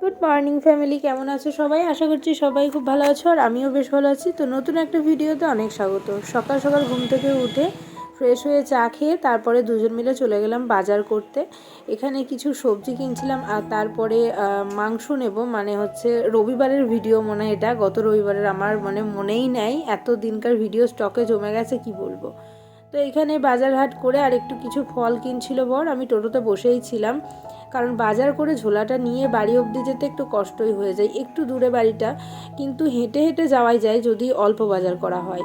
Good morning family কেমন আছো সবাই? আশা করছি সবাই খুব ভালো আছো, আর আমিও বেশ ভালো আছি। তো নতুন একটা ভিডিওতে অনেক স্বাগত। সকাল সকাল ঘুম থেকে উঠে ফ্রেশ হয়ে চা খেয়ে তারপরে দুজন মিলে চলে গেলাম বাজার করতে। এখানে কিছু সবজি কিনছিলাম, আর তারপরে মাংস নেব মানে হচ্ছে রবিবারের ভিডিও মনে এটা। গত রবিবারের আমার মানে মনেই নেই, এত দিনকার ভিডিও স্টকে জমে গেছে, কি বলব? তো এখানে বাজার হাট করে আর একটু কিছু ফল কিনছিল বর, আমি টোটোতে বসেই ছিলাম। কারণ বাজার করে ঝোলাটা নিয়ে বাড়ি অবধি যেতে একটু কষ্টই হয়ে যায়, একটু দূরে বাড়িটা। কিন্তু হেঁটে হেঁটে যাওয়াই যায় যদি অল্প বাজার করা হয়।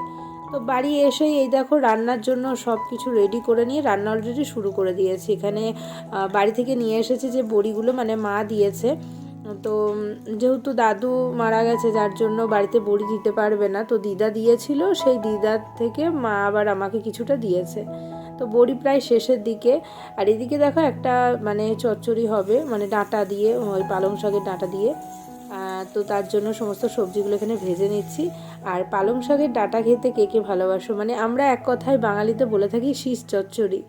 তো বাড়ি এসেই এই দেখো রান্নার জন্য সব কিছু রেডি করে নিয়ে রান্না অলরেডি শুরু করে দিয়েছি। এখানে বাড়ি থেকে নিয়ে এসেছে যে বড়িগুলো মানে মা দিয়েছে। তো যেহেতু দাদু মারা গেছে, যার জন্য বাড়িতে বড়ি দিতে পারবে না, তো দিদা দিয়েছিল, সেই দিদার থেকে মা আবার আমাকে কিছুটা দিয়েছে। তো বড়ি প্রায় শেষের দিকে, আর এদিকে দেখো একটা মানে চচ্চড়ি হবে মানে ডাঁটা দিয়ে, ওই পালং শাকের ডাঁটা দিয়ে। তো তার জন্য সমস্ত সবজিগুলো এখানে ভেজে নিচ্ছি। আর পালং শাকের ডাঁটা খেতে কে কে ভালোবাসো? মানে আমরা এক কথায় বাঙালিতে বলে থাকি শীষ চচ্চড়ি।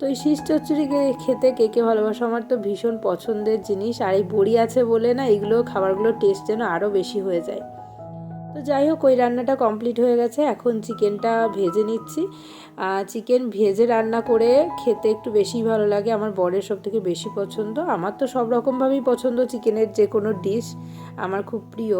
তো এই শীষ চচ্চড়ি খেতে কে কে ভালোবাসো? আমার তো ভীষণ পছন্দের জিনিস। আর এই বড়ি আছে বলে না এগুলো খাবারগুলো টেস্ট যেন আরও বেশি হয়ে যায়। তো যাই হোক, ওই রান্নাটা কমপ্লিট হয়ে গেছে। এখন চিকেনটা ভেজে নিচ্ছি। চিকেন ভেজে রান্না করে খেতে একটু বেশি ভালো লাগে। আমার বরের সব থেকে বেশি পছন্দ। আমার তো সব রকমভাবেই পছন্দ চিকেনের যে কোনো ডিশ আমার খুব প্রিয়।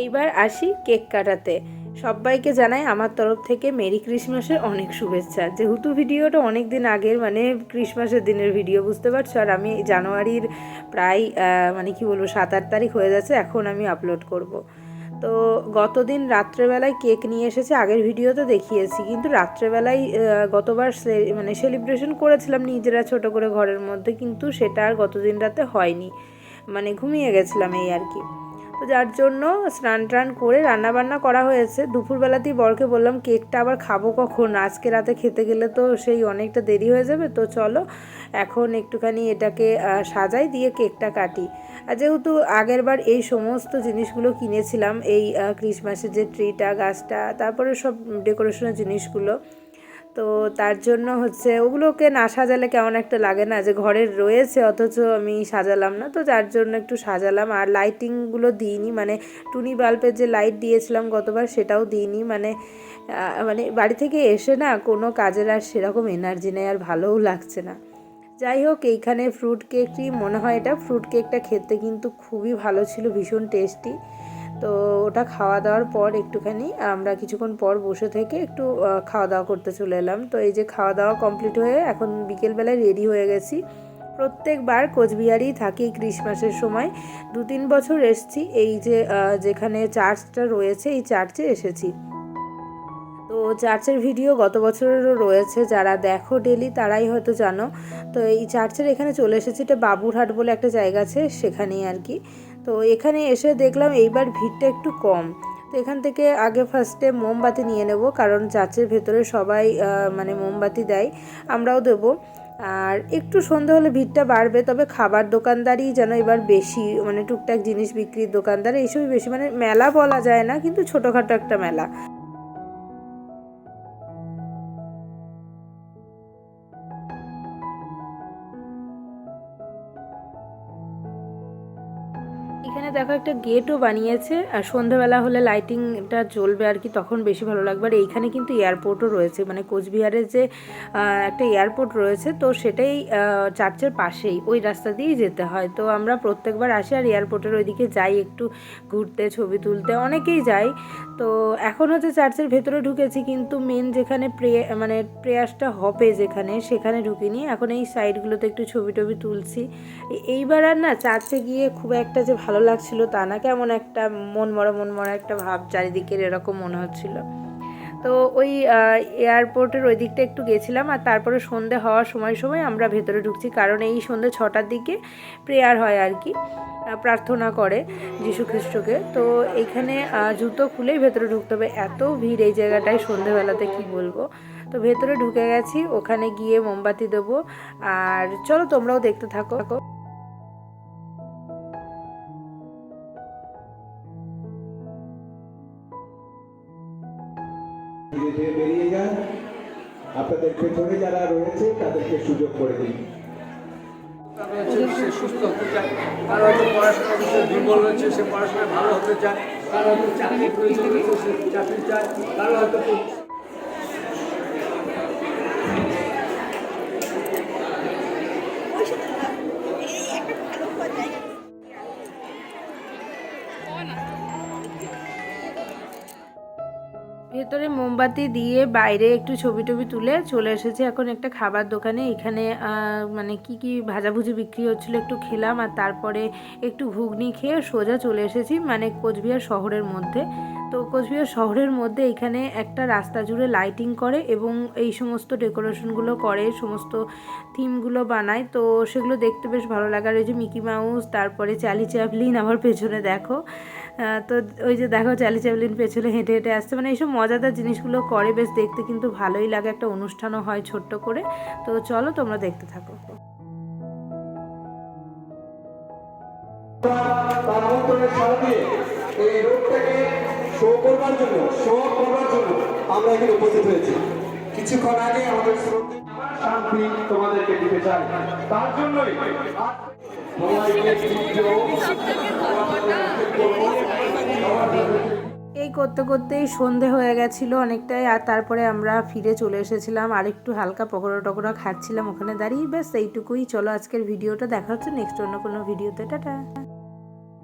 এইবার আসি কেক কাটাতে। সবাইকে জানাই আমার তরফ থেকে মেরি ক্রিসমাসের অনেক শুভেচ্ছা। যেহেতু ভিডিওটা অনেক দিন আগের মানে ক্রিসমাসের দিনের ভিডিও, বুঝতে পারছ? আর আমি জানুয়ারির প্রায় মানে কি বলব সাত আট তারিখ হয়ে যাচ্ছে, এখন আমি আপলোড করব। তো গতদিন রাত্রেবেলায় কেক নিয়ে এসেছে, আগের ভিডিওতে দেখিয়েছি, কিন্তু রাত্রেবেলায় গতবার মানে সেলিব্রেশন করেছিলাম নিজেরা ছোট করে ঘরের মধ্যে, কিন্তু সেটা আর গতদিন রাতে হয়নি। মানে ঘুমিয়ে গেছিলাম এই আর কি। তো যার জন্য স্নান টান করে রান্নাবান্না করা হয়েছে। দুপুরবেলাতেই বরকে বললাম, কেকটা আবার খাব কখন? আজকে রাতে খেতে গেলে তো সেই অনেকটা দেরি হয়ে যাবে। তো চলো, এখন একটুখানি এটাকে সাজাই দিয়ে কেকটা কাটি। আর যেহেতু আগেরবার এই সমস্ত জিনিসগুলো কিনেছিলাম, এই ক্রিসমাসের যে ট্রিটা, গাছটা, তারপরে সব ডেকোরেশনের জিনিসগুলো তো তার জন্য হচ্ছে ওগুলোকে না সাজালে কেমন একটা লাগে না যে ঘরের রয়েছে, অথচ আমি সাজালাম না। তো যার জন্য একটু সাজালাম, আর লাইটিংগুলো দিইনি মানে টুনি বাল্বের যে লাইট দিয়েছিলাম গতবার সেটাও দিইনি। মানে মানে বাড়ি থেকে এসে না কোনো কাজের আর সেরকম এনার্জি নেই, আর ভালোও লাগছে না। যাই হোক, এইখানে ফ্রুট কেকটি মনে হয় এটা ফ্রুট কেকটা খেতে কিন্তু খুবই ভালো ছিল, ভীষণ টেস্টি তো ওটা খাওয়া দাওয়ার পর একটুখানি আমরা কিছুক্ষণ পর বসে থেকে একটু খাওয়া দাওয়া করতে চলে এলাম। তো এই যে খাওয়া দাওয়া কমপ্লিট হয়ে এখন বিকেলবেলায় রেডি হয়ে গেছি। প্রত্যেকবার কোচবিহারেই থাকি ক্রিসমাসের সময়। দু তিন বছর এসছি, এই যে যেখানে চার্চটা রয়েছে, এই চার্চে এসেছি। তো চার্চের ভিডিও গত বছরেরও রয়েছে, যারা দেখো ডেলি তারাই হয়তো জানো। তো এই চার্চের এখানে চলে এসেছি, এটা বাবুরহাট বলে একটা জায়গা আছে, সেখানেই আর কি। তো এখানে এসে দেখলাম এইবার ভিড়টা একটু কম। তো এখান থেকে আগে ফার্স্টে মোমবাতি নিয়ে নেব, কারণ চার্চের ভেতরে সবাই মানে মোমবাতি দেয়, আমরাও দেবো। আর একটু সন্ধে হলে ভিড়টা বাড়বে, তবে খাবার দোকানদারই যেন এবার বেশি মানে টুকটাক জিনিস বিক্রির দোকানদার, এইসবই বেশি। মানে মেলা বলা যায় না, কিন্তু ছোটোখাটো একটা মেলা। একটা গেটও বানিয়েছে আর সন্ধ্যাবেলা হলে লাইটিংটা জ্বলবে আর কি, তখন বেশি ভালো লাগবে। আর এইখানে কিন্তু এয়ারপোর্টও রয়েছে মানে কোচবিহারের যে একটা এয়ারপোর্ট রয়েছে, তো সেটাই চার্চের পাশেই, ওই রাস্তা দিয়েই যেতে হয়। তো আমরা প্রত্যেকবার আসি আর এয়ারপোর্টের ওইদিকে যাই একটু ঘুরতে, ছবি তুলতে, অনেকেই যাই তো এখন হচ্ছে চার্চের ভেতরে ঢুকেছি, কিন্তু মেন যেখানে প্রে মানে প্রেয়াসটা হবে যেখানে, সেখানে ঢুকিনি। এখন এই সাইডগুলোতে একটু ছবি টবি তুলছি। এইবার আর না চার্চে গিয়ে খুব একটা যে ভালো লাগছিল তা না, কেমন একটা মন মরা মন মরা একটা ভাব চারিদিকের এরকম মনে হচ্ছিল। তো ওই এয়ারপোর্টের ওই দিকটা একটু গেছিলাম আর তারপরে সন্ধে হওয়ার সময় সময় আমরা ভেতরে ঢুকছি। কারণ এই সন্ধে ছটার দিকে প্রেয়ার হয় আর কি প্রার্থনা করে যীশু খ্রিস্টকে। তো এখানে জুতো খুলেই ভেতরে ঢুকতে হবে। এত ভিড় এই জায়গাটায় সন্ধেবেলাতে, কি বলব? তো ভেতরে ঢুকে গেছি, ওখানে গিয়ে মোমবাতি দেবো। আর চলো তোমরাও দেখতে থাকো। ধীরে বেরিয়ে যান। আপনাদের পেছনে যারা রয়েছে, তাদেরকে সুযোগ করে দিন। সে সুস্থ হতে চায়। কারও হয়তো পড়াশোনার বিষয়ে দুর্বল রয়েছে, সে পড়াশোনায় ভালো হতে চায়। কারও হয়তো চাকরি প্রয়োজন চাকরি চায়। কারও হয়তো ভেতরে মোমবাতি দিয়ে বাইরে একটু ছবি টবি তুলে চলে এসেছি এখন একটা খাবার দোকানে। এখানে মানে কি কি ভাজাভুজি বিক্রি হচ্ছিল একটু খেলাম আর তারপরে একটু ঘুগনি খেয়ে সোজা চলে এসেছি মানে কোচবিহার শহরের মধ্যে। তো কোচবিহার শহরের মধ্যে এখানে একটা রাস্তা জুড়ে লাইটিং করে এবং এই সমস্ত ডেকোরেশনগুলো করে, সমস্ত থিমগুলো বানায়। তো সেগুলো দেখতে বেশ ভালো লাগে। আর ওই যে মিকি মাউস, তারপরে চালি চ্যাপলিন আমার পেছনে দেখো। তো ওই যে দেখো চালি চ্যাপলিন পেছনে হেঁটে হেঁটে আসছে। মানে এইসব মজাদার জিনিসগুলো করে বেশ দেখতে কিন্তু ভালোই লাগে। একটা অনুষ্ঠানও হয় ছোট্ট করে। তো চলো তোমরা দেখতে থাকো। তার দিয়ে এই রোগটাকে শো করবার জন্য শো করবার জন্য আমরা এখানে উপস্থিত হয়েছি। কিছুক্ষণ আগে আমাদের শ্রদ্ধে শান্তি তোমাদেরকে দিতে চাই। তার জন্যই এই করতে করতেই সন্ধে হয়ে গেছিল অনেকটাই আর তারপরে আমরা ফিরে চলে এসেছিলাম। আর একটু হালকা পকোড়া টকোড়া খাচ্ছিলাম ওখানে দাঁড়িয়ে। ব্যাস এইটুকুই। চলো আজকের ভিডিওটা দেখা হচ্ছে নেক্সট অন্য কোনো ভিডিওতে। টাটা।